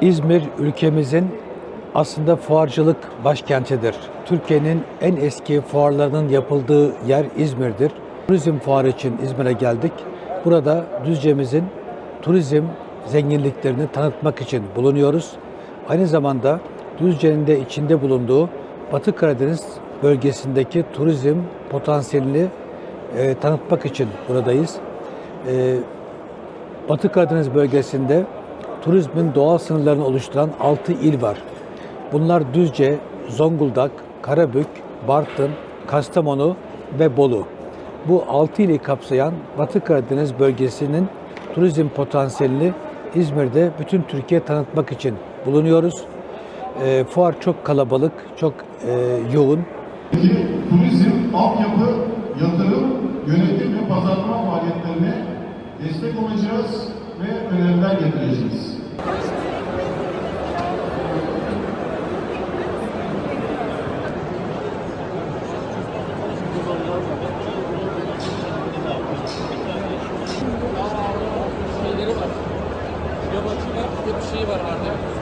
İzmir ülkemizin aslında fuarcılık başkentidir. Türkiye'nin en eski fuarlarının yapıldığı yer İzmir'dir. Turizm fuarı için İzmir'e geldik. Burada Düzce'mizin turizm zenginliklerini tanıtmak için bulunuyoruz. Aynı zamanda Düzce'nin de içinde bulunduğu Batı Karadeniz bölgesindeki turizm potansiyelini e, tanıtmak için buradayız. E, Batı Karadeniz bölgesinde turizmin doğal sınırlarını oluşturan 6 il var. Bunlar Düzce, Zonguldak, Karabük, Bartın, Kastamonu ve Bolu. Bu 6 ili kapsayan Batı Karadeniz bölgesinin turizm potansiyelini İzmir'de bütün Türkiye tanıtmak için bulunuyoruz. E, fuar çok kalabalık, çok e, yoğun. Turizm, altyapı, yatırım, yönetim ve pazarlama faaliyetlerine destek olacağız ve öneriler getireceğiz. şeyleri var. Yabancı var, bir şey var hala.